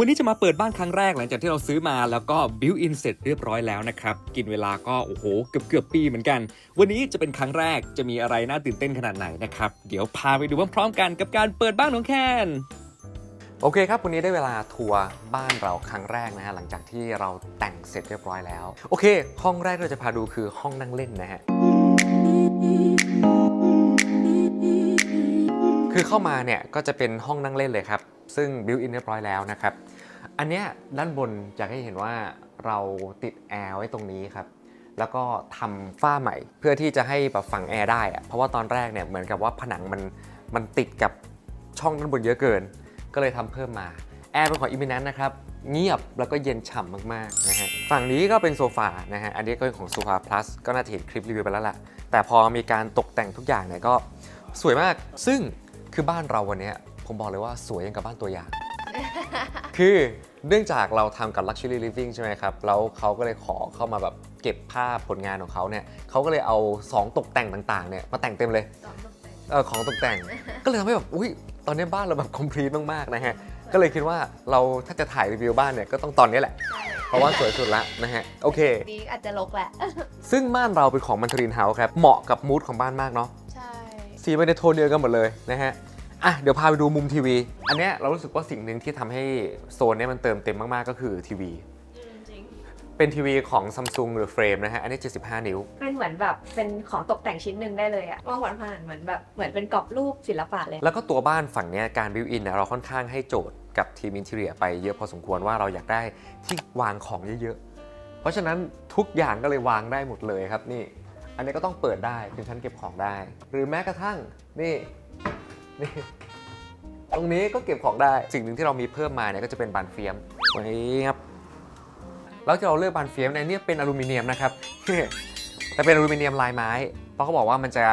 วันนี้จะมาเปิดบ้านครั้งแรกหลังจากที่เราซื้อมาแล้วก็บิวอินเสร็จเรียบร้อยแล้วนะครับ กินเวลาก็โอ้โหเกือบเกือบปีเหมือนกัน วันนี้จะเป็นครั้งแรกจะมีอะไรน่าตื่นเต้นขนาดไหนนะครับ เดี๋ยวพาไปดูพร้อมๆกันกับการเปิดบ้านของแคนโอเคครับ วันนี้ได้เวลาทัวร์บ้านเราครั้งแรกนะฮะหลังจากที่เราแต่งเสร็จเรียบร้อยแล้ว โอเค ห้องแรกที่เราจะพาดูคือห้องนั่งเล่นนะฮะ คือเข้ามาเนี่ยก็จะเป็นห้องนั่งเล่นเลยครับ ซึ่งบิวอินเรียบร้อยแล้วนะครับ อันเนี้ยด้านบนอยากให้เห็นว่าเราติดแอร์ไว้ตรงนี้ครับ แล้วก็ทำฝ้าใหม่เพื่อที่จะให้แบบฝังแอร์ได้อะเพราะว่าตอนแรกเนี่ยเหมือนกับว่าผนังมันมันติดกับช่องด้านบนเยอะเกิน ก็เลยทำเพิ่มมาแอร์เป็นของอิมิ n น n นะครับเงียบแล้วก็เย็นฉ่ำมากๆนะฮะฝั่งนี้ก็เป็นโซฟานะฮะอันนี้ก็เป็นของโซฟา plus ก็น่าจะเห็นคลิปรีวิวไปแล้วแหละแต่พอมีการตกแต่งทุกอย่างเนี่ยก็สวยมากซึ่ง คือบ้านเราวันเนี้ยผมบอกเลยว่าสวยยังกับบ้านตัวอย่าง คือเนื่องจากเราทำกับ Luxury Living ใช่ไหมครับ แล้วเขาก็เลยขอเข้ามาแบบเก็บภาพผลงานของเขาเนี่ยเขาก็เลยเอา2ตกแต่งต่างๆเนี่ยมาแต่งเต็มเลยเออของตกแต่ง ก็เลยทำให้แบบ อุ้ยตอนนี้บ้านเราแบบ complete มากๆนะฮะ ก็เลยคิดว่าเราถ้าจะถ่ายรีวิวบ้านเนี่ยก็ต้องตอนนี้แหละ เพราะว่าสวยสุดละนะฮะ โอเคดีอาจจะลกแหละ ซึ่งบ้านเราเป็นของมันทรินเฮาส์ครับ เหมาะกับมูดของบ้านมากเนาะ ใช่ สีไปในโทนเดียวกันหมดเลยนะฮะ อะเดี๋ยวพาไปดูมุมทีวี อันเนี้ยเรารู้สึกว่าสิ่งหนึ่งที่ทำให้โซนเนี้ยมันเติมเต็มมากๆก็คือทีวี จริง เป็นทีวีของ Samsung หรือเฟรมนะฮะ อันนี้ 75 นิ้ว เป็นเหมือนแบบเป็นของตกแต่งชิ้นหนึ่งได้เลยอะมองผ่านๆเหมือนแบบเหมือนเป็นกรอบรูปศิลปะเลย แล้วก็ตัวบ้านฝั่งเนี้ยการบิวอินเนี่ยเราค่อนข้างให้โจทย์กับทีมอินเท i รียไปเยอะพอสมควรว่าเราอยากได้ที่วางของเยอะๆ เพราะฉะนั้นทุกอย่างก็เลยวางได้หมดเลยครับนี่ อันนี้ก็ต้องเปิดได้เป็นชั้นเก็บของได้ หรือแม้กระทั่งนี่ นี่ตรงนี้ก็เก็บของได้ สิ่งหนึ่งที่เรามีเพิ่มมาเนี่ยก็จะเป็นบานเฟียมไว้ครับแล้วที่เราเลือกบานเฟียมเนี่ยเนี่ยเป็นอลูมิเนียมนะครับ แต่เป็นอลูมิเนียมลายไม้ เพราะเขาบอกว่ามันจะ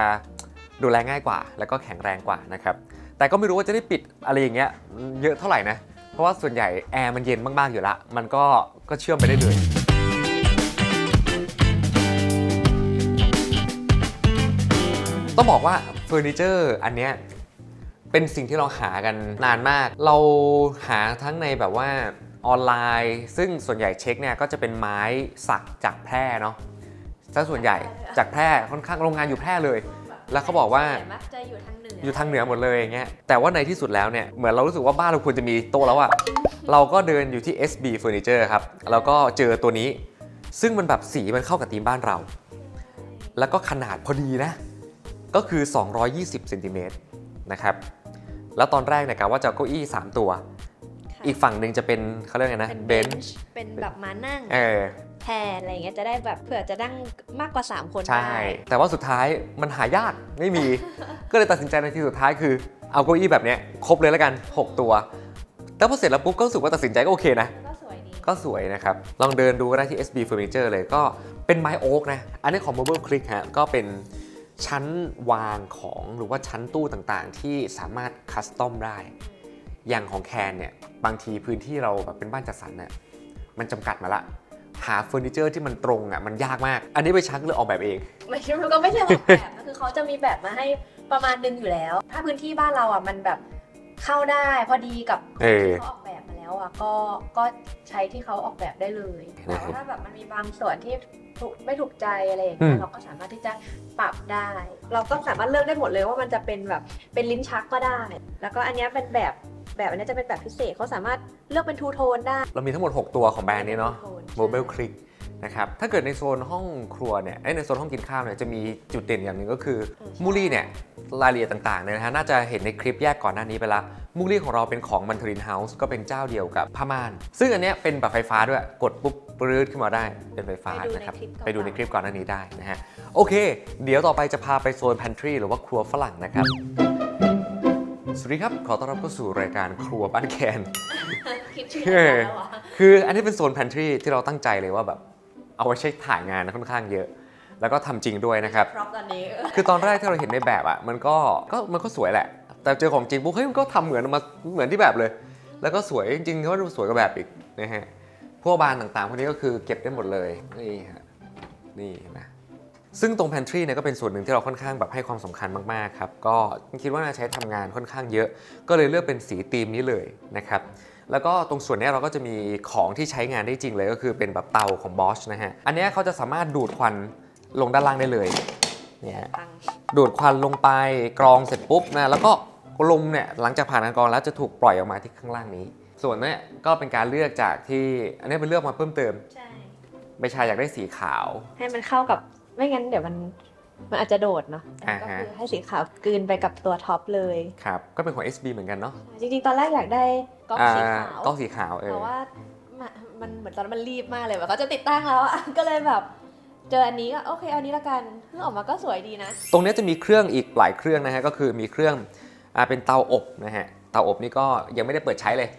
ดูแลง่ายกว่า แล้วก็แข็งแรงกว่านะครับแต่ก็ไม่รู้ว่าจะได้ปิดอะไรอย่างเงี้ยเยอะเท่าไหร่นะเพราะว่าส่วนใหญ่แอร์มันเย็นมากๆอยู่ละมันก็ก็เชื่อมไปได้เลยต้องบอกว่าเฟอร์นิเจอร์อันเนี้ย เป็นสิ่งที่เราหากันนานมาก เราหาทั้งในแบบว่าออนไลน์ ซึ่งส่วนใหญ่เช็คเนี่ยก็จะเป็นไม้สักจากแพร่เนาะซะส่วนใหญ่จากแพร่ค่อนข้างโรงงานอยู่แพร่เลย แล้วเขาบอกว่าแต่มักจะอยู่ทางเหนืออยู่ทางเหนือหมดเลยอย่างเงี้ยแต่ว่าในที่สุดแล้วเนี่ยเหมือนเรารู้สึกว่าบ้านเราควรจะมีโต๊ะแล้วอะเราก็เดินอยู่ที่ SB Furniture ครับแล้วก็เจอตัวนี้ ซึ่งมันแบบสีมันเข้ากับธีมบ้านเรา แล้วก็ขนาดพอดีนะ ก็คือ 220เซนติเมตรนะครับ แล้วตอนแรกเนี่ยกะว่าจะเอาเก้าอี้ 3 ตัว ค่ะอีกฝั่งหนึ่งจะเป็นเขาเรียกไงนะ เป็นเบเบนนช์ช์ เป็นแบบมานั่งเออแทนอะไรอย่างเงี้ยจะได้แบบเผื่อจะนั่งมากกว่า 3 คนใช่ ได้แต่ว่าสุดท้ายมันหายากไม่มี ก็เลยตัดสินใจในที่สุดท้ายคือเอาเก้าอี้แบบเนี้ยครบเลยแล้วกัน 6 ตัว แต่พอเสร็จแล้วปุ๊บก็รู้สึกว่าตัดสินใจก็โอเคนะ ก็สวยดี ก็สวยนะครับ ลองเดินดูก็ได้ที่ SB Furniture เลยก็เป็นไม้โอ๊กนะ อันนี้ของ Mobile Click ฮะ ก็เป็น ชั้นวางของหรือว่าชั้นตู้ต่างๆ ที่สามารถคัสตอมได้ อย่างของแคนเนี่ยบางทีพื้นที่เราแบบเป็นบ้านจัดสรรเนี่ยมันจำกัดมาละ หาเฟอร์นิเจอร์ที่มันตรงอะมันยากมาก อันนี้ไปชักเลือกออกแบบเองไม่ใช่มันก็ไม่ใช่ออกแบบนะคือเขาจะมีแบบมาให้ประมาณนึงอยู่แล้ว ถ้าพื้นที่บ้านเราอะมันแบบเข้าได้พอดีกับเออที่เขาออกแบบมาแล้วอะก็ก็ใช้ที่เขาออกแบบได้เลยแต่ว่าถ้าแบบมันมีบางส่วนที่ ถูกไม่ถูกใจอะไรอย่างเงี้อืยม เราก็สามารถที่จะปรับได้ เราก็สามารถเลือกได้หมดเลยว่ามันจะเป็นแบบเป็นลิ้นชักก็ได้ แล้วก็อันเนี้ยเป็นแบบแบบอันเนี้ยจะเป็นแบบพิเศษเขาสามารถเลือกเป็นทูโทนได้เรามีทั้งหมด 6 ตัวของแบรนด์นี้เนาะ Two tone Mobile Click นะครับถ้าเกิดในโซนห้องครัวเนี่ยเอ้ยในโซนห้องกินข้าวเนี่ยจะมีจุดเด่นอย่างหนึ่งก็คืออืมมูลี่เนี่ยรายละเอียดต่างๆเนี่ยนะฮะน่าจะเห็นในคลิปแยกก่อนหน้านี้ไปละมูลี่ของเราเป็นของมันทรินเฮาส์ก็เป็นเจ้าเดียวกับผ้าม่าน ซึ่งอันเนี้ยเป็นแบบไฟฟ้าด้วยกดปุ๊บปรื้ดขึ้นมาได้เป็นไฟฟ้านะครับไปดูในคลิปก่อนหน้านี้ได้นะฮะโอเค เดี๋ยวต่อไปจะพาไปโซน pantry หรือว่าครัวฝรั่งนะครับสวัสดีครับ ขอต้อนรับเข้าสู่รายการครัวบ้านแคนคิดชื่อแล้วเหรอคืออันนี้เป็นโซน pantry ที่เราตั้งใจเลยว่าแบบ เอาไว้ใช้ถ่ายงานค่อนข้างเยอะ แล้วก็ทำจริงด้วยนะครับ พร็อพตอนนี้ คือตอนแรกที่เราเห็นในแบบอะมันก็ก็มันก็สวยแหละ แต่เจอของจริงปุ๊บเฮ้ยมันก็ทำเหมือนมาเหมือนที่แบบเลย แล้วก็สวยจริงๆเขาดูสวยกว่าแบบอีกนะฮะพวกบานต่างๆพวกนี้ก็คือเก็บได้หมดเลยนี่ฮะนี่เห็นไหมซึ่งตรง pantry เนี่ยก็เป็นส่วนหนึ่งที่เราค่อนข้างแบบให้ความสำคัญมากๆครับก็คิดว่าน่าใช้ทำงานค่อนข้างเยอะ ก็เลยเลือกเป็นสีธีมนี้เลยนะครับ แล้วก็ตรงส่วนเนี้ยเราก็จะมีของที่ใช้งานได้จริงเลยก็คือเป็นแบบเตาของ Bosch นะฮะ อันเนี้ยเขาจะสามารถดูดควันลงด้านล่างได้เลยเนี่ยตังค์ดูดควันลงไปกรองเสร็จปุ๊บนะแล้วก็ลมเนี่ยหลังจากผ่านการกรองแล้วจะถูกปล่อยออกมาที่ข้างล่างนี้ ส่วนเนี้ยก็เป็นการเลือกจากที่อันนี้เป็นเลือกมาเพิ่มเติมใช่ใบชาอยากได้สีขาว ให้มันเข้ากับไม่งั้นเดี๋ยวมัน มันอาจจะโดดเนาะอ่าก็ฮะ คือให้สีขาวกลืนไปกับตัวท็อปเลยครับ ก็เป็นของ SB เหมือนกันเนาะจริงๆ ตอนแรกอยากได้ก๊อกสีขาวก็สีขาวเอแต่อ ว่ามันมันเหมือนตอนนั้นมันรีบมากเลยแบบเขาจะติดตั้งแล้วอะ ก็เลยแบบ เจออันนี้ก็โอเคเอาอันนี้ละกันเพิ่งออกมาก็สวยดีนะ ตรงเนี้ยจะมีเครื่องอีกหลายเครื่องนะฮะก็คือมีเครื่องอ่าเป็นเตาอบนะฮะเตาอบนี่ก็ยังไม่ได้เปิดใช้เลย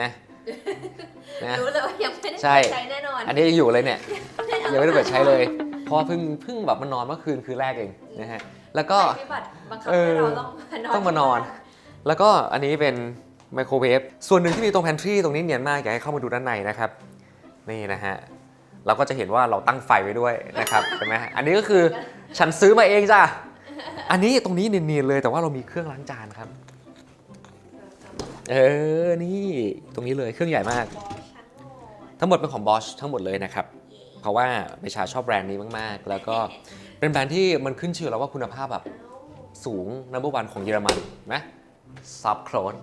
นะนะ รู้เลยว่ายังไม่ได้ใช่ ใช้แน่นอนอันนี้ยังอยู่เลยเนี่ยยังไม่ได้เปิดใช้เลย เพราะว่าเพิ่งเพิ่งแบบมานอนเมื่อคืนคืนแรกเองนะฮะแล้วก็ภัยพิบัติบังคับเออให้เราต้องมานอนต้องมานอน แล้วก็อันนี้เป็นไมโครเวฟส่วนหนึ่งที่มีตรงแพนทรีตรงนี้เนียนมากอยากให้เข้ามาดูด้านในนะครับนี่นะฮะเราก็จะเห็นว่าเราตั้งไฟไว้ด้วยนะครับเห็นไหมอันนี้ก็คือฉันซื้อมาเองจ้ะอันนี้ตรงนี้เนียนๆเลยแต่ว่าเรามีเครื่องล้างจานครับ เออนี่ตรงนี้เลยเครื่องใหญ่มากบอชั้นโหดทั้งหมดเป็นของ Bosch ทั้งหมดเลยนะครับ เพราะว่าประชาชอบแบรนด์นี้มากๆ แล้วก็เป็นแบรนด์ที่มันขึ้นชื่อแล้วว่าคุณภาพแบบสูง number one ของเยอรมันนะซับโครน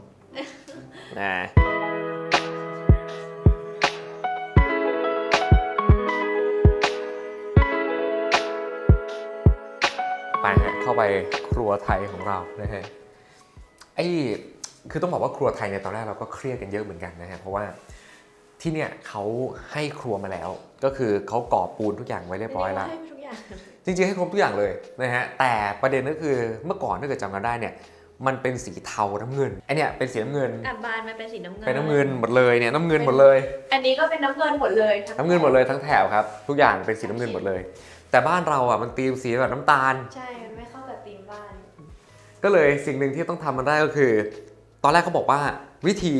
นะไปฮะเข้าไปครัวไทยของเรานะฮะไอ้คือต้องบอกว่าครัวไทยในตอนแรกเราก็เครียดกันเยอะเหมือนกันนะฮะเพราะว่า ที่เนี่ยเขาให้ครัวมาแล้ว ก็คือเขาก่อปูนทุกอย่างไว้เรียบร้อยแล้วให้ทุกอย่างจริงๆให้ครบทุกอย่างเลยนะฮะแต่ประเด็นก็คือเมื่อก่อนถ้าเกิดจำกันได้เนี่ยมันเป็นสีเทาน้ำเงินไอเนี่ยเป็นสีน้ำเงินอะบานมันเป็นสีน้ำเงินเป็นน้ำเงินหมดเลยเนี่ยน้ำเงินหมดเลย อันนี้ก็เป็นน้ำเงินหมดเลยทั้น้ำเงินหมดเลยทั้งแถวครับ ทุกอย่างเป็นสีน้ำเงินหมดเลย แต่บ้านเราอะมันตีมสีแบบน้ำตาล ใช่มันไม่เข้ากับธีมบ้าน ก็เลยสิ่งหนึ่งที่ต้องทำมันได้ก็คือ ตอนแรกเขาบอกว่าวิธี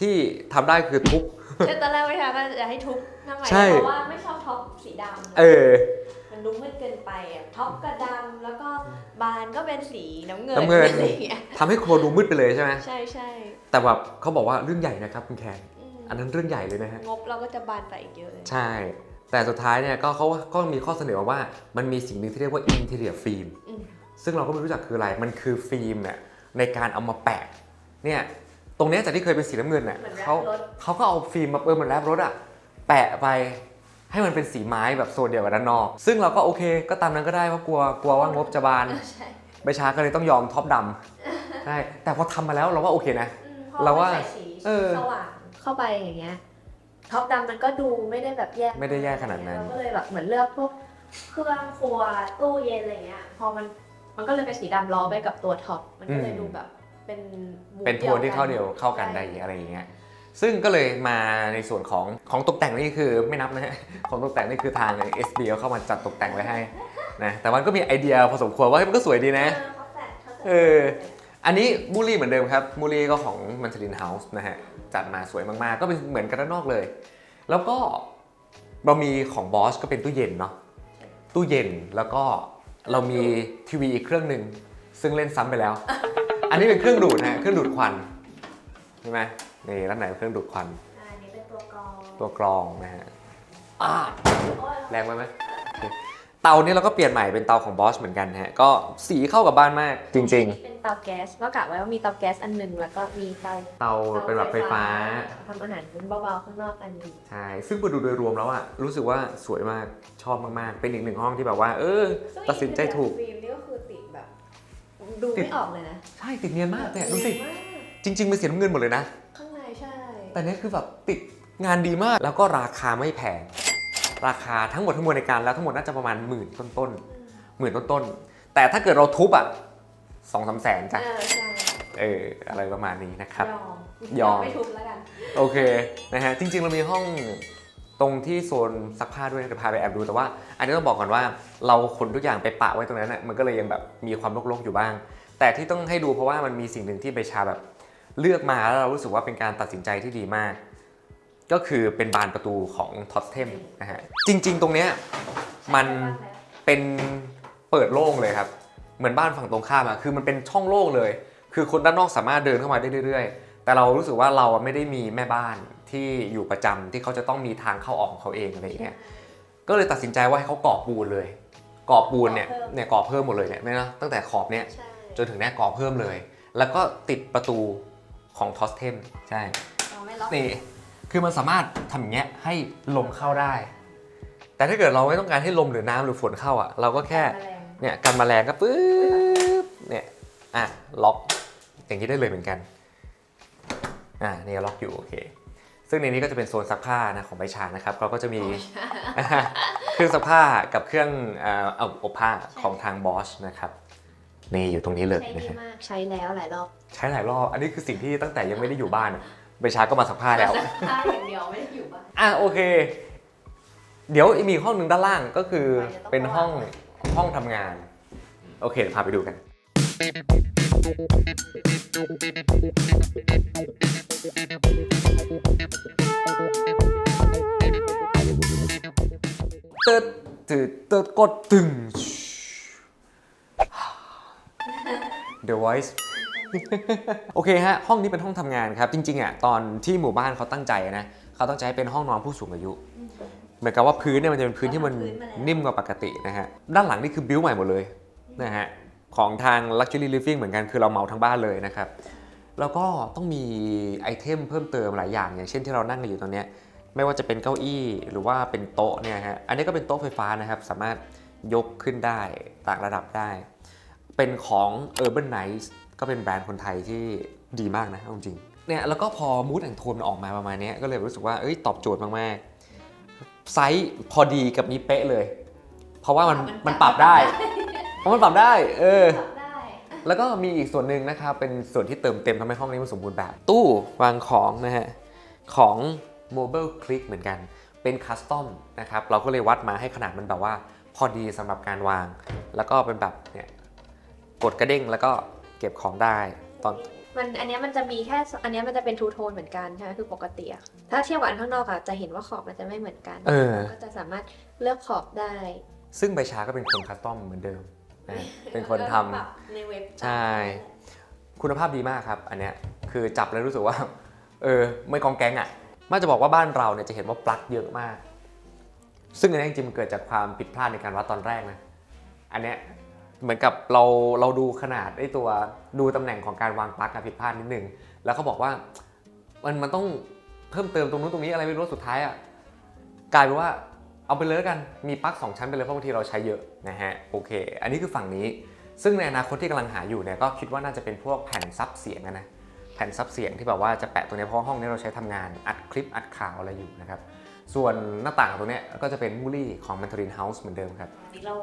ที่ทำได้คือทุบ ใช่ตอนแรกวิชาก็จะให้ทุบทำไมใช่ เพราะว่าไม่ชอบท็อปสีดำเออ มันดูมืดเกินไปอะท็อปก็ดำแล้วก็บานก็เป็นสีน้ำเงินน้ำเงิน อะไรอย่างเงี้ยทำให้ครัวดูมืดไปเลยใช่ไหมใช่ใช่แต่แบบเขาบอกว่าเรื่องใหญ่นะครับคุณแคนอืมอันนั้นเรื่องใหญ่เลยนะฮะ งบเราก็จะบานไปอีกเยอะเลยใช่ แต่สุดท้ายเนี่ยก็เขาก็มีข้อเสนอมาว่า มันมีสิ่งหนึ่งที่เรียกว่า interior film อืมซึ่งเราก็ไม่รู้จักคืออะไร มันคือฟิล์มเนี่ยในการเอามาแปะเนี่ยต รงเนี้ยจากที่เคยเป็นสีน้ำเงินน่ะเหมือนแรปเขารถ เขาก็เอาฟิล์มมาเออเหมือนแรปรถอะแปะไปให้มันเป็นสีไม้แบบโซนเดียวกับด้านนอก ซึ่งเราก็โอเคก็ตามนั้นก็ได้เพราะกลัวกลัวว่างบจะบาน ใช่ใบชาก็เลยต้องยอมท็อปดำ ใช่แต่พอทำมาแล้วเราว่าโอเคนะ อืมพอเราว่าใส่สีเออสว่างเข้าไปอย่างเงี้ยท็อปดำมันก็ดูไม่ได้แบบแย่ไม่ได้แย่ขนาดนั้น เราก็เลยแบบเหมือนเลือกพวกเครื่องครัวตู้เย็นอะไรเงี้ย พอมันมันก็เลยเป็นสีดำล้อไปกับตัวท็อปมันก็เลยดูแบบ เป็นมูดเป็นโทนที่เข้าเดียวเข้ากันได้อะไรอย่างเงี้ยซึ่งก็เลยมาในส่วนของของตกแต่งนี่คือไม่นับนะฮะของตกแต่งนี่คือทาง SB เอาเข้ามาจัดตกแต่งไว้ให้นะแต่มันก็มีไอเดียพอสมควรว่าเฮ้ยมันก็สวยดีนะเออเขาแปะเขาจะเอออันนี้มูลี่เหมือนเดิมครับมูลี่ก็ของมันชลินเฮาส์นะฮะจัดมาสวยมากๆ ก็เป็นเหมือนกันด้านนอกเลย แล้วก็เรามีของบอสก็เป็นตู้เย็นเนาะตู้เย็นแล้วก็เรามีทีวีอีกเครื่องหนึ่งซึ่งเล่นซ้ำไปแล้ว อันนี้เป็นเครื่องดูดนะฮะเครื่องดูดควันใช่ไหมนี่ด้านไหนเป็นเครื่องดูดควันอ่าอันนี้เป็นตัวกรองตัวกรองนะฮะอ่าโอ้ยแรงไปไหมโอเคเตานี่เราก็เปลี่ยนใหม่เป็นเตาของบอสเหมือนกันฮะก็สีเข้ากับบ้านมากจริง เป็นเตาแก๊สก็กะไว้ว่ามีเตาแก๊สอันหนึ่งแล้วก็มีเตาๆ เตาเป็นแบบไฟฟ้า ทำอาหารเบาๆข้างนอกอันหนึง ใช่ ซึ่งพอดูโดยรวมแล้วอะรู้สึกว่าสวยมาก ชอบมาก ๆ เป็นอีกหนึ่งห้องที่แบบว่า เออ ตัดสินใจถูก ฟิล์มนี่ก็คือติดแบบ ดูไม่ออกเลยนะใช่ติดเนียนมากเนี่ยดูสิมากจริงๆเป็นสีน้ำเงินหมดเลยนะ ข้างในใช่ แต่เนี้คือแบบติดงานดีมากแล้วก็ราคาไม่แพง ราคาทั้งหมดทั้งมวลในการแล้วทั้งหมดน่าจะประมาณหมื่นต้นๆหมื่นต้นๆแต่ถ้าเกิดเราทุบอะสองสามแสนจ้ะเออใช่เอออะไรประมาณนี้นะครับ ยอมยอม ไม่ทุบแล้วกัน โอเคนะฮะจริงๆเรามีห้อง ตรงที่โซนซักผ้าด้วยจะพาไปแอบดูแต่ว่า อันนี้ต้องบอกก่อนว่าเราขนทุกอย่างไปปะไว้ตรงนั้นน่ะมันก็เลยยังแบบมีความรกๆอยู่บ้าง แต่ที่ต้องให้ดูเพราะว่ามันมีสิ่งหนึ่งที่เบชาแบบเลือกมาแล้วเรารู้สึกว่าเป็นการตัดสินใจที่ดีมาก ก็คือเป็นบานประตูของท็อตเทมนะฮะจริง ๆ ตรงเนี้ยมันเป็นเปิดโล่งเลยครับ เหมือนบ้านฝั่งตรงข้ามอะคือมันเป็นช่องโล่งเลย คือคนด้านนอกสามารถเดินเข้ามาได้เรื่อย ๆ แต่เรารู้สึกว่าเราไม่ได้มีแม่บ้าน ที่อยู่ประจำที่เขาจะต้องมีทางเข้าออกของเขาเองอะไรอย่างเงี้ยก็เลยตัดสินใจว่าให้เขาก่อปูนเลยก่อปูนเนี่ยก่อเพิ่มเนี่ยก่อเพิ่มหมดเลยเนี่ยไม่นะตั้งแต่ขอบเนี่ยใช่จนถึงเนี่ยก่อเพิ่มเลย แล้วก็ติดประตูของทอสเทมใช่เราไม่ล็อกนี่คือมันสามารถทำอย่างเงี้ยให้ลมเข้าได้ แต่ถ้าเกิดเราไม่ต้องการให้ลมหรือน้ำหรือฝนเข้าอะเราก็แค่แมลงเนี่ยกันแมลงก็ปึ๊บเนี่ยอะล็อกอย่างนี้ได้เลยเหมือนกันอ่านี่ล็อกอยู่โอเค ซึ่งในนี้ก็จะเป็นโซนซักผ้านะของใบชานะครับเราก็จะมีเครื่องซักผ้ากับเครื่องเอ่อเอาอบผ้าของทางบอสนะครับนี่อยู่ตรงนี้เลยใช้นะดีครับมากใช้แล้วหลายรอบ ใช้หลายรอบอันนี้คือสิ่งที่ตั้งแต่ยังไม่ได้อยู่บ้านอะใบชาก็มาซักผ้าแล้วผ้าอย่างเดียวไม่ได้อยู่บ้านอะโอเค เดี๋ยวมีห้องหนึ่งด้านล่างก็คือไปเดี๋ยวต้องเป็นห้องห้องทำงาน โอเคเดี๋ยวพาไปดูกัน ติร์ดตืดเติร์ดกดตึง The Voice โอเคฮะ ห้องนี้เป็นห้องทำงานครับ จริงๆอะตอนที่หมู่บ้านเขาตั้งใจนะเขาตั้งใจให้เป็นห้องนอนผู้สูงอายุ เหมือนกับว่าพื้นเนี่ยมันจะเป็นพื้นที่มันพื้นมาแล้วนิ่มกว่าปกตินะฮะ ด้านหลังนี่คือบิวใหม่หมดเลยนะฮะ ของทาง Luxury Living เหมือนกันคือเราเหมาทั้งบ้านเลยนะครับ แล้วก็ต้องมีไอเทมเพิ่มเติมหลายอย่าง อย่างเช่นที่เรานั่งกันอยู่ตรงเนี้ย ไม่ว่าจะเป็นเก้าอี้หรือว่าเป็นโต๊ะเนี่ยฮะ อันนี้ก็เป็นโต๊ะไฟฟ้านะครับ สามารถยกขึ้นได้ต่างระดับได้ เป็นของ Urban Nice ก็เป็นแบรนด์คนไทยที่ดีมากนะเอาจริงเนี่ยแล้วก็พอมูดแอนโทนออกมาประมาณเนี้ยก็เลยรู้สึกว่าเอ้ยตอบโจทย์มากๆไซส์พอดีกับนี้เป๊ะเลย เพราะว่ามันมันปรับได้เพราะมันปรับได้เออปรับได้แล้วก็มีอีกส่วนหนึ่งนะครับเป็นส่วนที่เติมเต็มทำให้ห้องนี้มันสมบูรณ์แบบ ตู้วางของนะฮะของ Mobile Click เหมือนกัน เป็นคัสตอมนะครับ เราก็เลยวัดมาให้ขนาดมันแบบว่า พอดีสำหรับการวาง แล้วก็เป็นแบบเนี่ยกดกระเด้งแล้วก็เก็บของได้ตอนมันอันเนี้ยมันจะมีแค่อันเนี้ยมันจะเป็นทูโทนเหมือนกันใช่ไหมคือปกติอะถ้าเทียบกับอันข้างนอกอะจะเห็นว่าขอบมันจะไม่เหมือนกันเออก็จะสามารถเลือกขอบได้ ซึ่งใบชาก็เป็นคนคัสตอมเหมือนเดิมนะเป็นคนทำปรับในเว็บใช่ คุณภาพดีมากครับ อันเนี้ยคือจับแล้วรู้สึกว่า เออไม่กองแก๊งอะ มาจะบอกว่าบ้านเราเนี่ยจะเห็นว่าปลั๊กเยอะมาก ซึ่งอันนี้จริงๆมันเกิดจากความผิดพลาดในการวัดตอนแรกนะ อันเนี้ยเหมือนกับเราเราดูขนาดไอ้ตัวดูตำแหน่งของการวางปลั๊กอะผิดพลาดนิดนึง แล้วเขาบอกว่ามันมันต้องเพิ่มเติมตรงนู้นตรงนี้อะไรไม่รู้สุดท้ายอะกลายเป็นว่าเอาไปเลยกันมีปลั๊กสองชั้นไปเลยเพราะบางทีเราใช้เยอะนะฮะโอเค อันนี้คือฝั่งนี้ ซึ่งในอนาคตที่กำลังหาอยู่เนี่ยก็คิดว่าน่าจะเป็นพวกแผ่นซับเสียงอะนะ แผ่นซับเสียงที่แบบว่าจะแปะตรงเนี้เพราะห้องนี้เราใช้ทำงานอัดคลิปอัดข่าวอะไรอยู่นะครับ ส่วนหน้าต่างตรงเนี้ก็จะเป็นมูลี่ของ m a n t a r i n House เหมือนเดิมครับนนี้เรา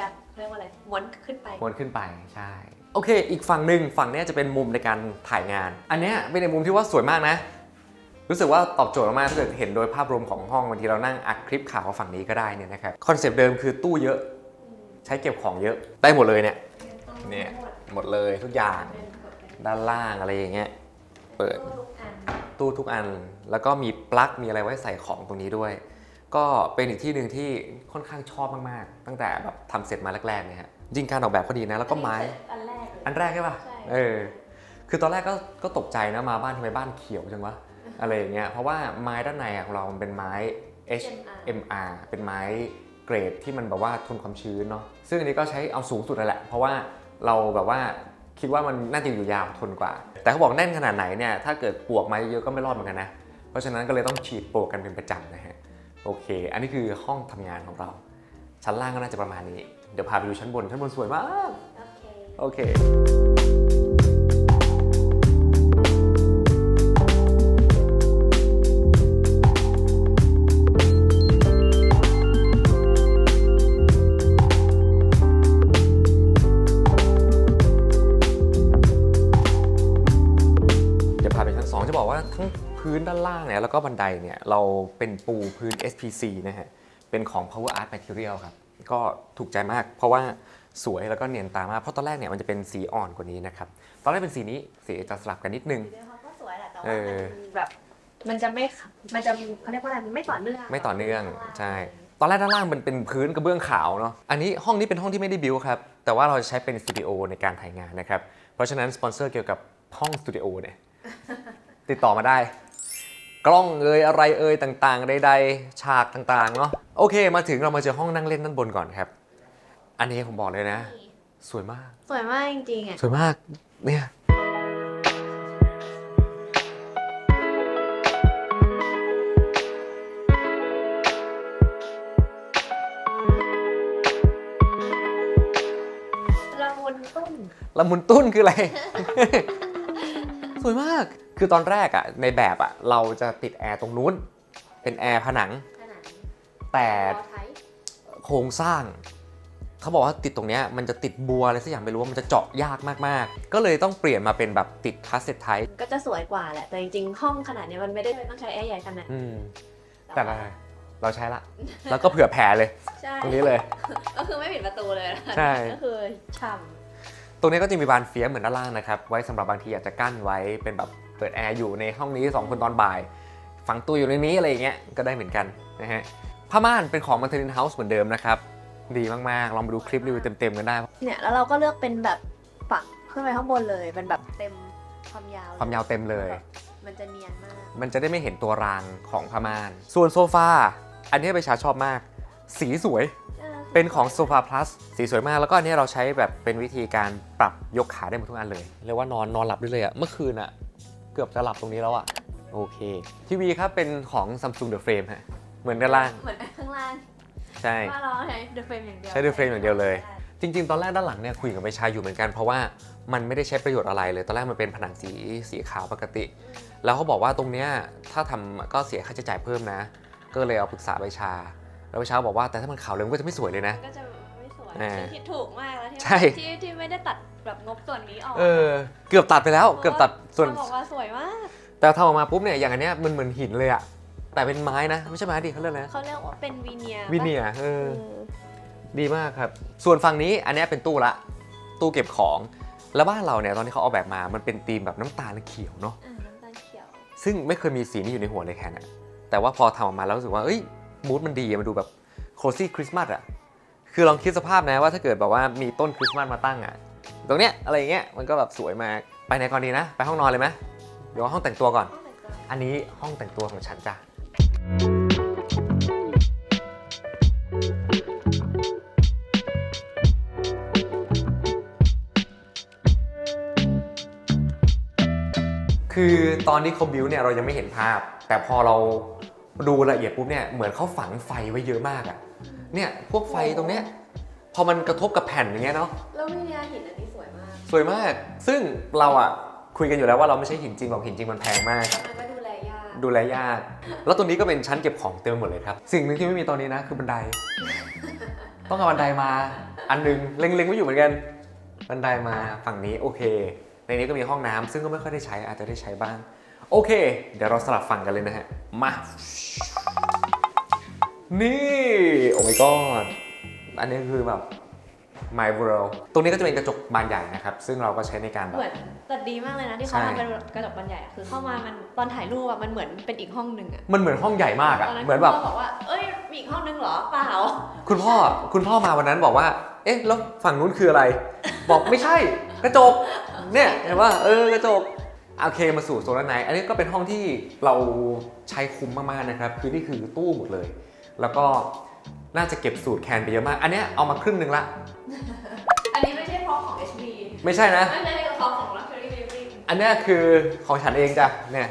ดันเรียกว่าอะไรม้วนขึ้นไปวนขึ้นไปใช่โอเค อีกฝั่งหนึ่งฝั่งนี้จะเป็นมุมในการถ่ายงาน อันนี้เป็นในมุมที่ว่าสวยมากนะ รู้สึกว่าตอบโจทย์มากถ้าเกิดเห็นโดยภาพรวมของห้องบางทีเรานั่งอัดคลิปข่าวฝั่งนี้ก็ได้เนี่ยนะครับคอนเซปต์เดิมคือตู้เยอะ ใช้เก็บของเยอะได้หมดเลยเนี่ยเนี่ยหมดเลยทุกอย่าง ด้านล่างอะไรอย่างเงี้ย เปิดตู้ทุกอันตู้ทุกอัน แล้วก็มีปลั๊กมีอะไรไว้ใส่ของตรงนี้ด้วย ก็เป็นอีกที่หนึ่งที่ค่อนข้างชอบมากๆ ตั้งแต่แบบทำเสร็จมาแรกๆเนี่ยฮะจริงการออกแบบก็ดีนะ แล้วก็ไม้ อันแรกเลยอันแรกใช่ป่ะ ใช่เออ คือตอนแรกก็ก็ตกใจนะมาบ้านทำไมบ้านเขียวจังวะ อะไรอย่างเงี้ย เพราะว่าไม้ด้านในอะของเรามันเป็นไม้ HMR เป็นไม้เกรดที่มันแบบว่าทนความชื้นเนาะ ซึ่งอันนี้ก็ใช้เอาสูงสุดเลยแหละ เพราะว่าเราแบบว่า คิดว่ามันน่าจะอยู่ยาวทนกว่า แต่เขาบอกแน่นขนาดไหนเนี่ยถ้าเกิดปลวกไม้เยอะก็ไม่รอดเหมือนกันนะ เพราะฉะนั้นก็เลยต้องฉีดปลวกกันเป็นประจำนะฮะโอเค อันนี้คือห้องทำงานของเรา ชั้นล่างก็น่าจะประมาณนี้ เดี๋ยวพาไปดูชั้นบน ชั้นบนสวยมาก โอเคโอเค พื้นด้านล่างเนี่ยแล้วก็บันไดเนี่ยเราเป็นปูพื้น SPC นะฮะ เป็นของ Power Art Material ครับ ก็ถูกใจมาก เพราะว่าสวยแล้วก็เนียนตามาก เพราะตอนแรกเนี่ยมันจะเป็นสีอ่อนกว่านี้นะครับ ตอนแรกเป็นสีนี้สีจะสลับกันนิดนึงเดี๋ยวเขาก็สวยแหละแต่ว่าเออมันแบบมันจะไม่มันจะเขาเรียกว่าอะไรมันไม่ต่อเนื่องไม่ต่อเนื่องใช่ ตอนแรกด้านล่างมันเป็นพื้นกระเบื้องขาวเนาะ อันนี้ห้องนี้เป็นห้องที่ไม่ได้บิวครับ แต่ว่าเราจะใช้เป็นสตูดิโอในการถ่ายงานนะครับ เพราะฉะนั้นสปอนเซอร์เกี่ยวกับห้องสตูดิโอเนี่ยติดต่อมาได้ กล้องเอ่ยอะไรเอ่ยต่างๆ ใด ๆ ฉากต่างๆเนาะโอเค มาถึงเรามาเจอห้องนั่งเล่นด้านบนก่อนครับ อันนี้ผมบอกเลยนะ สวยมาก สวยมากจริงๆอะ สวยมากเนี่ยละมุนตุ้มละมุนตุ้นคืออะไร สวยมาก คือตอนแรกอะในแบบอะเราจะติดแอร์ตรงนู้น เป็นแอร์ผนัง ขนาดนี้แต่พอไทยโครงสร้าง เขาบอกว่าติดตรงเนี้ยมันจะติดบัวอะไรสักอย่างไม่รู้ว่ามันจะเจาะยากมากๆ ก็เลยต้องเปลี่ยนมาเป็นแบบติดคัสเซ็ตไทป์ก็จะสวยกว่าแหละ แต่จริงๆ ห้องขนาดเนี้ยมันไม่ได้ต้องใช้แอร์ใหญ่ขนาดอืมนั้นแต่เราเราใช้ละ แล้วก็เผื่อแผ่เลย ใช่ตรงนี้เลย ก็คือไม่ปิดประตูเลยนะใช่ ก็คือฉ่ตรงนี้ก็จะมีบานเฟียสเหมือนด้านล่างนะครับ ไว้สำหรับบางทีอาจจะกั้นไว้เป็นแบบ เปิดแอร์อยู่ในห้องนี้ 2 คนตอนบ่าย ฝังตัวอยู่ในนี้อะไรอย่างเงี้ยก็ได้เหมือนกันนะฮะผ้าม่านเป็นของมันเทนเฮาส์เหมือนเดิมนะครับ ดีมากๆ ลองไปดูคลิปรีวิวเต็มๆกันได้ำเนี่ยแล้วเราก็เลือกเป็นแบบปักขึ้นไปข้างบนเลยเป็นแบบเต็มความยาวความยาวเต็มเลยแบบมันจะเนียนมาก มันจะได้ไม่เห็นตัวรางของผ้าม่าน ส่วนโซฟาอันนี้ไปชาชอบมาก สีสวยเป็นของโซฟา plus สีสวยมาก แล้วก็อันนี้เราใช้แบบเป็นวิธีการปรับยกขาได้หมดทุกอันเลย เรียกว่านอนนอนหลับได้เลยอะเมื่อคืนอะ เกือบจะหลับตรงนี้แล้วอะโอเค ทีวีครับเป็นของ Samsung The Frame ฮะ เหมือนด้านล่าง เหมือนข้างล่างใช่ ว่าเราใช้ The Frame อย่างเดียวใช้ The Frame อย่างเดียวเลย จริง ๆ ตอนแรกด้านหลังเนี่ยคุยกับไปชาอยู่เหมือนกันเพราะว่ามันไม่ได้ใช้ประโยชน์อะไรเลย ตอนแรกมันเป็นผนังสีสีขาวปกติ แล้วเขาบอกว่าตรงเนี้ยถ้าทำก็เสียค่าใช้จ่ายเพิ่มนะ ก็เลยเอาปรึกษาใบชา แล้วใบชาบอกว่าแต่ถ้ามันขาวเลยมันก็จะไม่สวยเลยนะ ก็จะไม่ส วยอ่าที่ถูกมากแล้วที่ใช่ ที่ที่ไม่ได้ตัดแบบงบส่วนนี้ออกเออเกือบตัดไปแล้วเกือบตัดส่วน เขาบอกว่าสวยมากแต่ทำออกมาปุ๊บเนี่ยอย่างอันเนี้ยมันเหมือนหินเลยอะแต่เป็นไม้นะ ไม่ใช่ไม้ดิเขาเรียกอะไรนะเขาเรียกว่าเป็นวีเนียร์วิเนียร์เอเอออ ดีมากครับ ส่วนฝั่งนี้อันเนี้ยเป็นตู้ละ ตู้เก็บของ แล้วบ้านเราเนี่ยตอนที่เขาออกแบบมา มันเป็นธีมแบบน้ำตาลเขียวเนาะ อ่าน้ำตาลเขียว ซึ่งไม่เคยมีสีนี้อยู่ในหัวเลยแค่นะแต่ว่าพอทำออกมาแล้วรู้สึกว่า เอ้ยมูดมันดีอะมันดูแบบโคซี่คริสต์มาสอะ คือลองคิดสภาพนะว่าถ้าเกิดแบบว่ามีต้นคริสต์มาสมาตั้งอะตรงเนี้ยอะไรอย่างเงี้ยมันก็แบบสวยมาก ไปไหนก่อนดีนะ ไปห้องนอนเลยไหมเดี๋ยวห้องแต่งตัวก่อน อันนี้ห้องแต่งตัวของฉันจ้ะคือตอนที่เขาบิวเนี่ยเรายังไม่เห็นภาพ แต่พอเราดูละเอียดปุ๊บเนี่ยเหมือนเขาฝังไฟไว้เยอะมากอะ เนี่ย พวกไฟตรงเนี้ยพอมันกระทบกับแผ่นอย่างเงี้ยเนาะแล้ววีเนียร์หินอันนี้สวยมากสวยมาก ซึ่งเราอะคุยกันอยู่แล้วว่าเราไม่ใช่หินจริงหรอกหินจริงมันแพงมาก มันก็ดูแลยากดูแลยาก แล้วตัวนี้ก็เป็นชั้นเก็บของเต็มไปหมดเลยครับ สิ่งหนึ่งที่ไม่มีตอนนี้นะคือบันได ต้องเอาบันไดมา อันหนึงเล็งๆไว้อยู่เหมือนกัน บันไดมาฝั่งนี้โอเค ในนี้ก็มีห้องน้ำซึ่งก็ไม่ค่อยได้ใช้อาจจะได้ใช้บ้าง โอเค เดี๋ยวเราสลับฝั่งกันเลยนะฮะ มา นี่โอ้ my god อันนี้คือแบบ my world ตรงนี้ก็จะเป็นกระจกบานใหญ่นะครับ ซึ่งเราก็ใช้ในการแบเหบมือนแต่ดีมากเลยนะที่เขาใช่ ทำเป็นกระจกบานใหญ่อะคือเข้ามามันตอนถ่ายรูปอะมันเหมือนเป็นอีกห้องหนึ่งอะมันเหมือนห้องใหญ่มากตอะอนนั้นเหมือนแบบ คุณพ่บอกว่าเอ้ยมีอีกห้องหนึงเหรอเปล่าคุณพ่อคุณพ่อมาวันนั้นบอกว่า เอ๊ะ แล้วฝั่งนู้นคืออะไร บอกไม่ใช่ กระจก เนี่ยเห็นว่า เออ กระจก โอเค มาสู่โซนด้านในอันนี้ก็เป็นห้องที่เราใช้คุ้มมากๆนะครับ คือนี่คือตู้หมดเลย แล้วก็น่าจะเก็บสูตรแคนไปเยอะมาก อันเนี้ยเอามาครึ่งหนึ่งละ อันนี้ไม่ใช่พร็อพของ HB ไม่ใช่นะ ไม่ใช่กระเพาะของ Luxury Living อันเนี้ยคือของฉันเองจ้ะ เนี่ย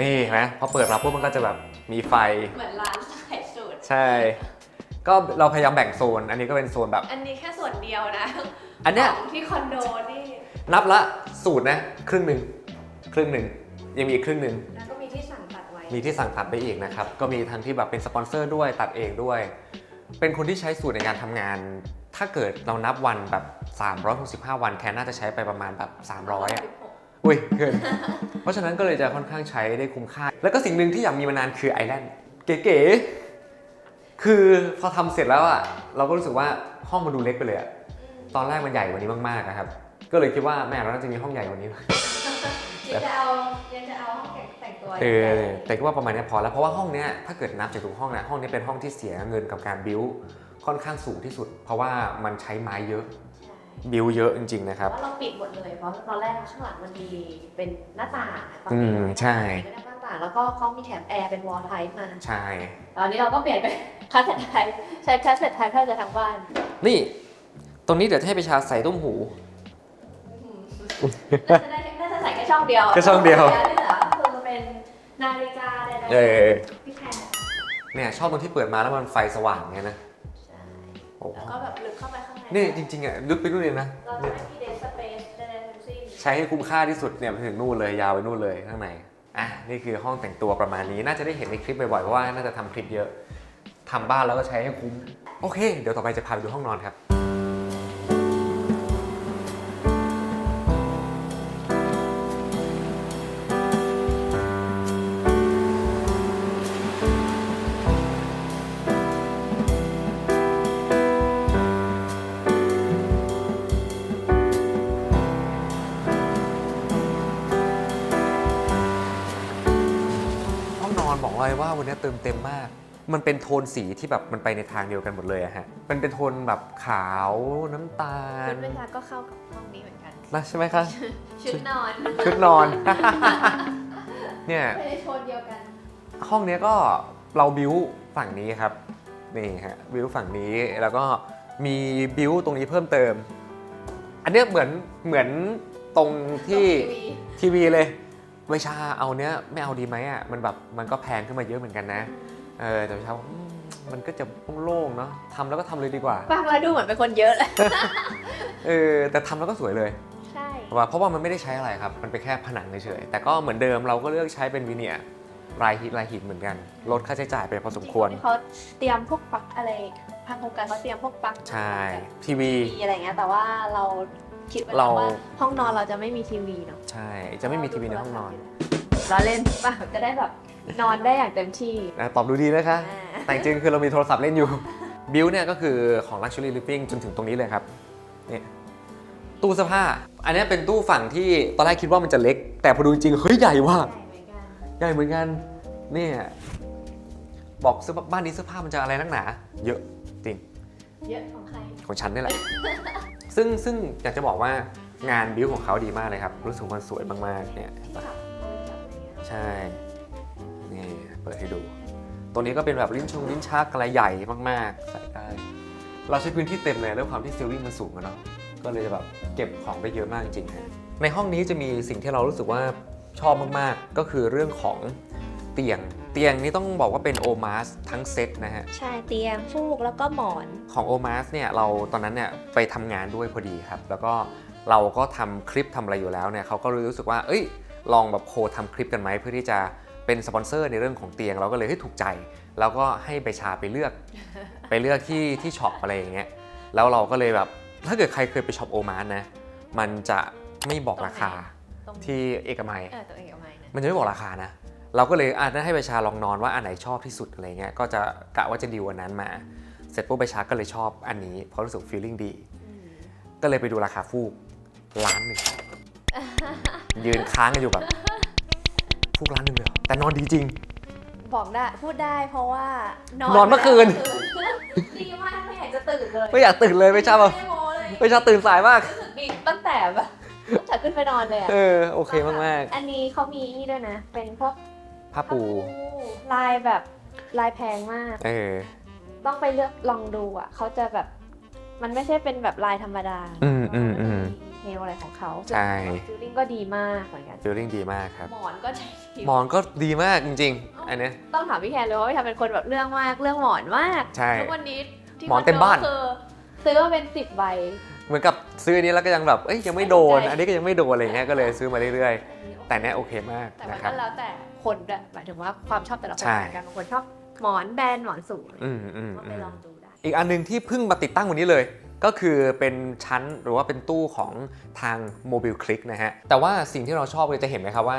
นี่เห็นไหมพอเปิดรับปุ๊บมันก็จะแบบมีไฟ เหมือนร้านขายสูตร ใช่ ก็เราพยายามแบ่งโซน อันนี้ก็เป็นโซนแบบ อันนี้แค่ส่วนเดียวนะอันเนี้ยของที่คอนโดนี่นับละสูตรนะ ครึ่งหนึ่งครึ่งหนึ่งยังมีอีกครึ่งหนึ่ง แล้วก็ มีที่สั่งตัดไว้มีที่สั่งตัดไปอีกนะครับ ก็มีทั้งที่แบบเป็นสปอนเซอร์ด้วยตัดเองด้วย เป็นคนที่ใช้สูตรในการทำงาน ถ้าเกิดเรานับวันแบบ 365 วันแค่น่าจะใช้ไปประมาณแบบ 300อะอุ้ยเกิน เพราะฉะนั้นก็เลยจะค่อนข้างใช้ได้คุ้มค่า แล้วก็สิ่งหนึ่งที่อยากมีมานานคือไอแลนด์เก๋ๆ คือพอทำเสร็จแล้วอะเราก็รู้สึกว่าห้องมันดูเล็กไปเลยอะตอนแรกมันใหญ่กว่านี้มากๆนะครับ ก็เลยคิดว่าแม่เราน่าจะมีห้องใหญ่กว่านี้ยังจะเอายังจะเอาห้อง แต่งตัวเออแต่ก็ว่าประมาณนี้พอแล้วเพราะว่าห้องเนี้ยถ้าเกิดนับจากทุกห้องนะห้องนี้เป็นห้องที่เสียเงินกับการบิวค่อนข้างสูงที่สุด เพราะว่ามันใช้ไม้เยอะบิวเยอะจริงๆนะครับว่าเราปิดหมดเลยเพราะตอนแรกข้างหลังมันมีเป็นหน้าต่างตอนอืนี้มใช่ไม่ได้หน้าต่างแล้วก็เขามีแถมแอร์เป็นวอลไทป์มาใช่ตอนนี้เราก็เปลี่ยนเป็นคาสเซ็ตไทป์ใช้คาสเซ็ตไทป์แทบจะทั้งบ้าน นี่ ตรงนี้เดี๋ยวจะให้ไปชาใส่ตุ้มหูน่าจะได้น่าจะใส่แค่ช่องเดียวแค่ช่องเดียว นาฬิกาใดๆเออพี่แพนเนี่ยชอบตรงที่เปิดมาแล้วมันไฟสว่างไงนะใช่โอ้แล้วก็แบบลึกเข้าไปข้างในนี่จริงๆอะลึกไปนู่นเลยนะเราจะเนี่ยไม่มีเดสสเปซใดๆทั้งสิ้นใช้ให้คุ้มค่าที่สุดเนี่ยไปถึงนู่นเลยยาวไปนู่นเลยข้างในอะนี่คือห้องแต่งตัวประมาณนี้ น่าจะได้เห็นในคลิปบ่อยๆเพราะว่าน่าจะทำคลิปเยอะทำบ้านแล้วก็ใช้ให้คุ้ม โอเค เดี๋ยวต่อไปจะพาไปดูห้องนอนครับ เติมเต็มมาก มันเป็นโทนสีที่แบบมันไปในทางเดียวกันหมดเลยอะฮะมันเป็นโทนแบบขาวน้ำตาชุลดเวลาก็เข้ากับห้องนี้เหมือนกัน นะใช่ไหมคะ ชุดนอนชุดนอน เนี่ย ไม่ได้โทนเดียวกัน ห้องเนี้ยก็เราบิวฝั่งนี้ครับนี่ฮะบิวฝั่งนี้แล้วก็มีบิวตรงนี้เพิ่มเติม อันเนี้ยเหมือนเหมือนตรงที่ทีวีเลยเวชาเอาเนี้ยไม่เอาดีไหมอะมันแบบมันก็แพงขึ้นมาเยอะเหมือนกันนะเออแต่เวชาบอกอืมมันก็จะโล่งๆเนาะทำแล้วก็ทำเลยดีกว่าฟังแล้วดูเหมือนเป็นคนเยอะเลยเออแต่ทำแล้วก็สวยเลยใช่เพราะว่าเพราะว่ามันไม่ได้ใช้อะไรครับ มันเป็นแค่ผนังเฉยๆแต่ก็เหมือนเดิมเราก็เลือกใช้เป็นวิเนียร์ลายหินลายหินเหมือนกันลดค่าใช้จ่ายไปพอสมควรเขาเตรียมพวกปลั๊กอะไรทางโครงการเขาเตรียมพวกปลั๊กใช่ทีวีทีวีอะไรเงี้ยแต่ว่าเรา คิดไว้เราแล้วว่าห้องนอนเราจะไม่มีทีวีเนาะใช่ จะไม่มีทีวีในห้องนอนเราเล่นป่ะจะได้แบบนอนได้อย่างเต็มที่นะตอบดูดีนะคะ อ่าแต่จริงๆคือเรามีโทรศัพท์เล่นอยู่ บิลเนี่ยก็คือของ Luxury Living จนถึงตรงนี้เลยครับนี่ตู้เสื้อผ้า อันนี้เป็นตู้ฝั่งที่ตอนแรกคิดว่ามันจะเล็ก แต่พอดูจริงๆเฮ้ยใหญ่ว่ะ ใช่เหมือนกันใหญ่เหมือนกันเนี่ยบอกเสื้อผ้าบ้านนี้เสื้อผ้ามันจะอะไรนักหนา เยอะจริงเยอะของใคร ของฉันนี่แหละ ซึ่งซึ่งอยากจะบอกว่างานบิวของเขาดีมากเลยครับ รู้สึกว่ามันสวยมากๆเนี่ยที่แบบเอาไว้จับอะไรเงี้ยใช่นี่เปิดให้ดู ตัวนี้ก็เป็นแบบลิ้นชงลิ้นชักอะไรใหญ่มากๆใส่ได้เราใช้พื้นที่เต็มเลยด้วยความที่ซีลิ่งมันสูงอะเนาะก็เลยจะแบบเก็บของได้เยอะมากจริงๆฮะในห้องนี้จะมีสิ่งที่เรารู้สึกว่าชอบมากๆ ก็คือเรื่องของ เตียง เตียงนี้ต้องบอกว่าเป็นโอมาสทั้งเซตนะฮะ ใช่เตียงฟูกแล้วก็หมอน ของโอมาสเนี่ยเราตอนนั้นเนี่ยไปทำงานด้วยพอดีครับ แล้วก็เราก็ทำคลิปทำอะไรอยู่แล้วเนี่ยเขาก็รู้สึกว่า เอ้ย ลองแบบโคทำคลิปกันไหมเพื่อที่จะเป็นสปอนเซอร์ในเรื่องของเตียงเราก็เลยให้ยถูกใจ แล้วก็ให้ไปชาไปเลือก ไปเลือกที่ที่ช็อปอะไรอย่างเงี้ยแล้วเราก็เลยแบบถ้าเกิดใครเคยไปช็อปโอมาสนะมันจะไม่บอกราคาตรงที่เอกมัย เออตัวเองเอาไม้นะมันจะไม่บอกราคานะ เราก็เลยอะนั้นให้ประชาลองนอนว่าอันไหนชอบที่สุดอะไรเงี้ยก็จะกะว่าจะดีลอันนั้นมา เสร็จปุ๊บประชาก็เลยชอบอันนี้เพราะรู้สึกฟีลลิ่งดีอืมก็เลยไปดูราคาฟูกล้านหนึ่งยืนค้างกันอยู่แบบฟูกล้านหนึ่งเลยเหรอแต่นอนดีจริง บอกได้พูดได้เพราะว่านนอนเมื่อคืนดีมากไม่อยากจะตื่นเลยไม่อยากตื่นเลยไม่ชอบแบบไม่โม้เลยไม่ชอบตื่นสายมากรู้สึกดีตั้งแต่แบบตั้งแต่ขึ้นไปนอนเลยอะเออโอเคมากอันนี้เขามีนี่ด้วยนะ เป็นพวกๆ ผ้าปู ลายแบบลายแพงมาก เออ ต้องไปเลือกลองดูอะเขาจะแบบมันไม่ใช่เป็นแบบลายธรรมดาอืมอืมอืมเทลอะไรของเขาใช่ ฟิลลิ่งก็ดีมากเหมือนกันฟีลลิ่งดีมากครับ หมอนก็ใช้ดีหมอนก็ดีมากจริง ๆ อันเนี้ย ต้องถามพี่แคนเลยว่าพี่แคนเป็นคนแบบเรื่องมากเรื่องหมอนมากใช่ทุกวันนี้ที่หมอนเต็มบ้านคือซื้อมาเป็นสิบใบ เหมือนกับซื้ออันนี้แล้วก็ยังแบบ เอ้ยยังไม่โดนไม่สนใจอันนี้ก็ยังไม่โดนอะไรเงี้ย ก็เลยซื้อมาเรื่อยๆ แต่เนี้ยโอเคมากแต่มันนะครับก็แล้วแต่คนด้วยหมายถึงว่าความชอบแต่ละคนใช่ เหมือนกันบางคนชอบหมอนแบนหมอนสูงอืมอืมก็อืไปม ลองดูได้ อีกอันหนึงที่เพิ่งมาติดตั้งวันนี้เลย ก็คือเป็นชั้นหรือว่าเป็นตู้ของทางโมบิลคลิกนะฮะ แต่ว่าสิ่งที่เราชอบเลยจะเห็นไหมครับว่า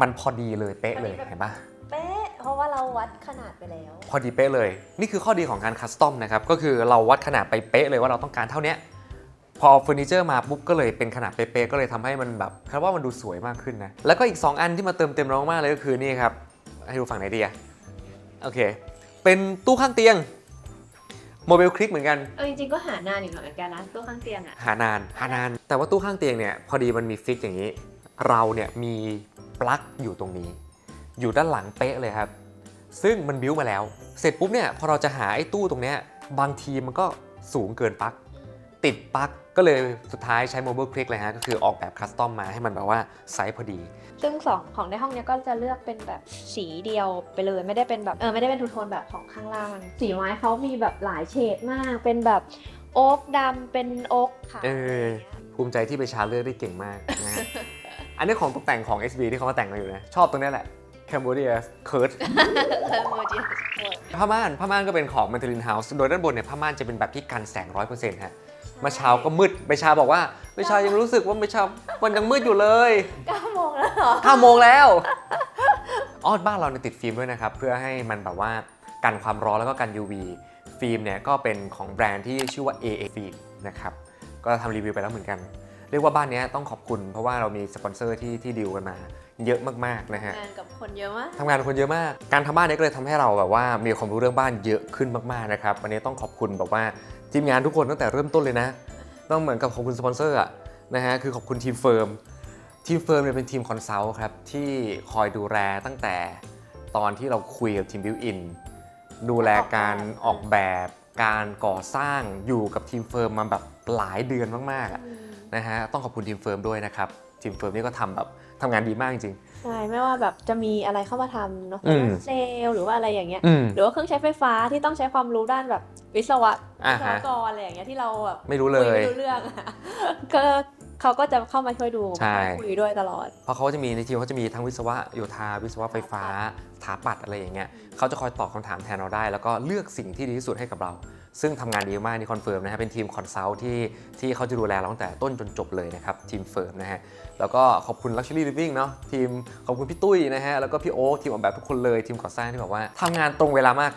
มันพอดีเลยเป๊ะเลยเห็นปะเป๊ะ เพราะว่าเราวัดขนาดไปแล้ว พอดีเป๊ะเลย นี่คือข้อดีของการคัสตอมนะครับ ก็คือเราวัดขนาดไปเป๊ะเลยว่าเราต้องการเท่าเนี้ย พอเฟอร์นิเจอร์มาปุ๊บก็เลยเป็นขนาดเป๊ะๆก็เลยทำให้มันแบบคาดว่ามันดูสวยมากขึ้นนะ แล้วก็อีก 2 อันที่มาเติมเต็มเรามากๆเลยก็คือนี่ครับ ให้ดูฝั่งไหนดีอะโอเค เป็นตู้ข้างเตียงโมเบลคลิกเหมือนกันเออจริงๆก็หานานอยู่เหมือนกันนะตู้ข้างเตียงอะหานานหานาน แต่ว่าตู้ข้างเตียงเนี่ยพอดีมันมีฟิกอย่างนี้ เราเนี่ยมีปลั๊กอยู่ตรงนี้ อยู่ด้านหลังเป๊ะเลยครับ ซึ่งมันบิ้วมาแล้ว เสร็จปุ๊บเนี่ยพอเราจะหาไอ้ตู้ตรงเนี้ยบางทีมันก็สูงเกินปลั๊ก ติดปลั๊กก็เลยสุดท้ายใช้โมบิลคลิกเลยฮะ ก็คือออกแบบคัสตอมมาให้มันแบบว่าไซส์พอดี ซึ่งสองของในห้องเนี้ยก็จะเลือกเป็นแบบสีเดียวไปเลยไม่ได้เป็นแบบเออไม่ได้เป็นทูโทนแบบของข้างล่าง สีไม้เขามีแบบหลายเฉดมาก เป็นแบบโอ๊กดำเป็นโอ๊กขาวเออภูมิใจที่ไปชาร์เลือกได้เก่งมากนะฮะ อันนี้ของตกแต่งของ SB ที่เขามาแต่งมาอยู่นะ ชอบตรงนี้แหละ Cambodia Kurt เออโมจิผ้าม่านผ้าม่านก็เป็นของ m a n t e r i n House โดยด้านบนเนี่ยผ้าม่านจะเป็นแบบที่กันแสง100%ฮะเมื่อเช้าก็มืดไปชาบอกว่าไปชายังรู้สึกว่าไปชามันยังมืดอยู่เลยเก้าโมงแล้วเหรอ5โมงแล้วอ๋อบ้านเราเนี่ยติดฟิล์มด้วยนะครับ เพื่อให้มันแบบว่ากันความร้อนแล้วก็กัน UV ฟิล์มเนี่ยก็เป็นของแบรนด์ที่ชื่อว่า AA Film นะครับก็ทำรีวิวไปแล้วเหมือนกัน เรียกว่าบ้านเนี้ยต้องขอบคุณเพราะว่าเรามีสปอนเซอร์ที่ที่ดีลกันมา เยอะมากๆนะฮะงานกับคนเยอะมากทำงานกับคนเยอะมาก การทำบ้านเนี้ก็เลยทำให้เราแบบว่ามีความรู้เรื่องบ้านเยอะขึ้นมากๆนะครับวันนี้ต้องขอบคุณแบบว่า ทีมงานทุกคนตั้งแต่เริ่มต้นเลยนะ ต้องเหมือนกับขอบคุณสปอนเซอร์อะนะฮะคือขอบคุณทีมเฟิร์มทีมเฟิร์มเนี่ยเป็นทีมคอนซัลท์ครับที่คอยดูแลตั้งแต่ตอนที่เราคุยกับทีมบิวอินดูแลการออกแบบการก่อสร้างอยู่กับทีมเฟิร์มมาแบบหลายเดือนมากๆอะนะฮะต้องขอบคุณทีมเฟิร์มด้วยนะครับทีมเฟิร์มนี่ก็ทำแบบทำงานดีมากจริง ใช่ไม่ว่าแบบจะมีอะไรเข้ามาทำเนาะอืม เซลล์หรือว่าอะไรอย่างเงี้ย อืม หรือว่าเครื่องใช้ไฟฟ้าที่ต้องใช้ความรู้ด้านแบบวิศวะอ่าวิศฮะวกรอะไรอย่างเงี้ยที่เราแบบไม่รู้เลคุยย ไม่รู้เรื่องอะก็เขาก็จะเข้ามาช่วยดูใช่คุยด้วยตลอด เพราะเขาจะมีในทีมเขาจะมีทั้งวิศวะโยธา วิศวะไฟฟ้าสถาปัตย์อะไรอย่างเงี้ยเขาจะคอยตอบคำถามแทนเราได้ แล้วก็เลือกสิ่งที่ดีที่สุดให้กับเรา ซึ่งทำงานดีมากนี่คอนเฟิร์มนะฮะเป็นทีมคอนซัลท์ที่ที่เขาจะดูแลเราตั้งแต่ต้นจนจบเลยนะครับทีมเฟิร์มนะฮะแล้วก็ขอบคุณ Luxury Living เนาะทีมขอบคุณพี่ตุ้ยนะฮะแล้วก็พี่โอ๊คทีมออกแบบทุกคนเลยทีมก่อสร้างที่แบบว่าทำงานตรงเวลามาก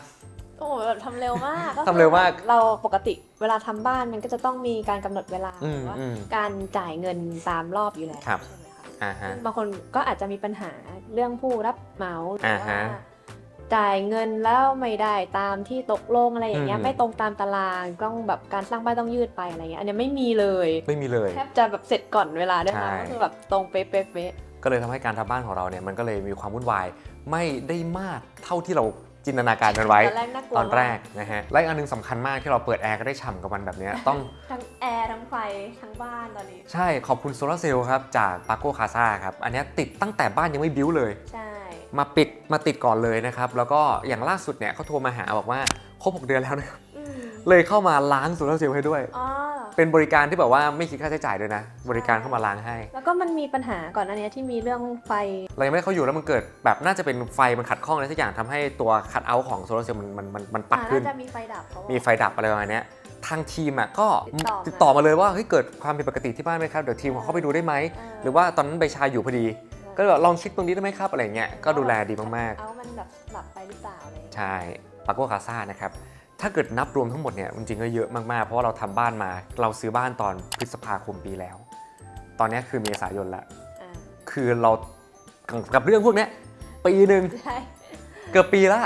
โอ้โหแบบทำเร็วมากก็คือทำเร็วมากเราปกติเวลาทำบ้านมันก็จะต้องมีการกำหนดเวลาอืหมรือว่าอืม การจ่ายเงินตามรอบอยู่แล้วครับ ใช่ไหมคะอ่าฮะ บางคนก็อาจจะมีปัญหาเรื่องผู้รับเหมาหรืออ่าว่าฮะ จ่ายเงินแล้วไม่ได้ตามที่ตกลงอะไรอย่างเงี้ยอืม ไม่ตรงตามตารางต้องแบบการสร้างบ้านต้องยืดไปอะไรเงี้ยอันเนี้ยไม่มีเลยไม่มีเลย แทบจะแบบเสร็จก่อนเวลาด้วยใช่นะก็คือแบบตรงเป๊ะเป๊ะเป๊ะ ก็เลยทำให้การทำบ้านของเราเนี่ยมันก็เลยมีความวุ่นวายไม่ได้มากเท่าที่เราจินตนาการกันไว้ ตอนแรกน่ากลัวตอนแรกมานะฮะและอีกอันหนึงสำคัญมากที่เราเปิดแอร์ก็ได้ฉ่ำกับมันแบบเนี้ยต้อง ทั้งแอร์ทั้งไฟทั้งบ้านตอนนี้ ใช่ขอบคุณโซลาร์เซลล์ครับ จากปาโกคาซาครับ อันเนี้ยติดตั้งแต่บ้านยังไม่บิ้วเลย ใช่ มาปิดมาติดก่อนเลยนะครับ แล้วก็อย่างล่าสุดเนี่ยเขาโทรมาหาบอกว่าครบ6เดือนแล้วนะครับอืมเลยเข้ามาล้างโซลาร์เซลล์ให้ด้วยอ๋อเป็นบริการที่แบบว่าไม่คิดค่าใช้จ่ายด้วยนะ บริการเข้ามาล้างให้ แล้วก็มันมีปัญหาก่อนอันเนี้ยที่มีเรื่องไฟ เรายังไม่ได้เข้าอยู่แล้วมันเกิดแบบน่าจะเป็นไฟมันขัดข้องอะไรสักอย่างทำให้ตัวคัดเอาท์ของโซลาร์เซลล์มันมันมันมันปัดอ่าขึ้น น่าจะมีไฟดับเขาบอกมีไฟดับอะไรประมาณเนี้ยทางทีมอะก็ติดต่อมาติดต่อมาเลยว่าเฮ้ยเกิดความผิดปกติที่บ้านไหมครับเดี๋ยวทีมของเขาไปดูได้ไหมเออหรือว่าตอนนั้นใบชาอยู่พอดี ก็แบบลองเช็คตรงนี้ได้ไหมครับอะไรเงี้ยก็ดูแลดีมากเอามันแบบหลับไปหรือเปล่าอะไรอย่างๆ เงี้ยใช่ปาโกคาซ่านะครับถ้าเกิดนับรวมทั้งหมดเนี่ยจริงๆก็เยอะมากๆ เพราะว่าเราทำบ้านมา เราซื้อบ้านตอนพฤษภาคมปีแล้ว ตอนเนี้ยคือเมษายนละ อ่าคือเรากับเรื่องพวกเนี้ยปีหนึ่ง ใช่ เกือบปีละ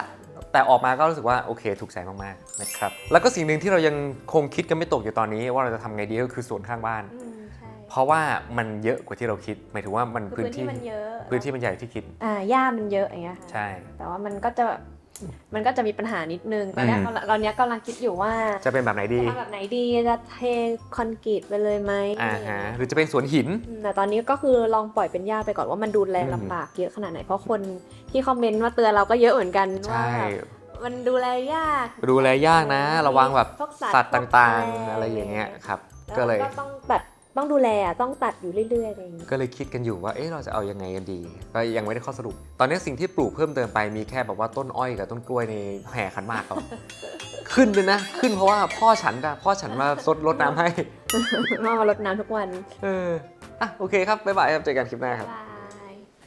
แต่ออกมาก็รู้สึกว่าโอเคถูกใจมากๆนะครับแล้วก็สิ่งหนึ่งที่เรายังคงคิดกันไม่ตกอยู่ตอนนี้ว่าเราจะทำไงดีก็คือสวนข้างบ้าน อืมใช่ เพราะว่ามันเยอะกว่าที่เราคิด หมายถึงว่ามันคือพื้พื้นนที่ที่มันเยอะพื้นที่มันใหญ่ที่คิดอ่าหญ้ามันเยอะอย่างเงี้ยค่ะใช่ แต่ว่ามันก็จะแบบมันก็จะมีปัญหานิดนึงตอนเนี้ยอืมกำลังตอนเนี้ยกำลังคิดอยู่ว่าจะเป็นแบบไหนดีจะทำแบบไหนดีจะเทคอนกรีตไปเลยไหมอ่าฮะหรือจะเป็นสวนหิน อืมแต่ตอนนี้ก็คือลองปล่อยเป็นหญ้าไปก่อนว่ามันดูแลอืม ลำบากเยอะขนาดไหนเพราะคนที่คอมเมนต์มาเตือนเราก็เยอะเหมือนกันว่าใช่ แบบมันดูแลยากดูแลยากนะ ระวังแบบพวกสัตว์ต่างๆพวกอะไรอย่างเงี้ยครับ แล้วก็เลย ก็ต้องตัด ต้องดูแลอะต้องตัดอยู่เรื่อยๆอะไรอย่างเงี้ยก็เลยคิดกันอยู่ว่า เอ๊ะ เราจะเอายังไงกันดี ก็ยังไม่ได้ข้อสรุป ตอนนี้สิ่งที่ปลูกเพิ่มเติมไปมีแค่แบบว่าต้นอ้อยกับต้นกล้วยในแห่ขันหมากเขาขึ้นเลยนะ ขึ้นเพราะว่าพ่อฉันอะพ่อฉันมาซดรดน้ำให้ มามารดน้ำทุกวัน เออ อะ โอเคครับ บ๊ายบายครับ เจอกันคลิปหน้าครับบาย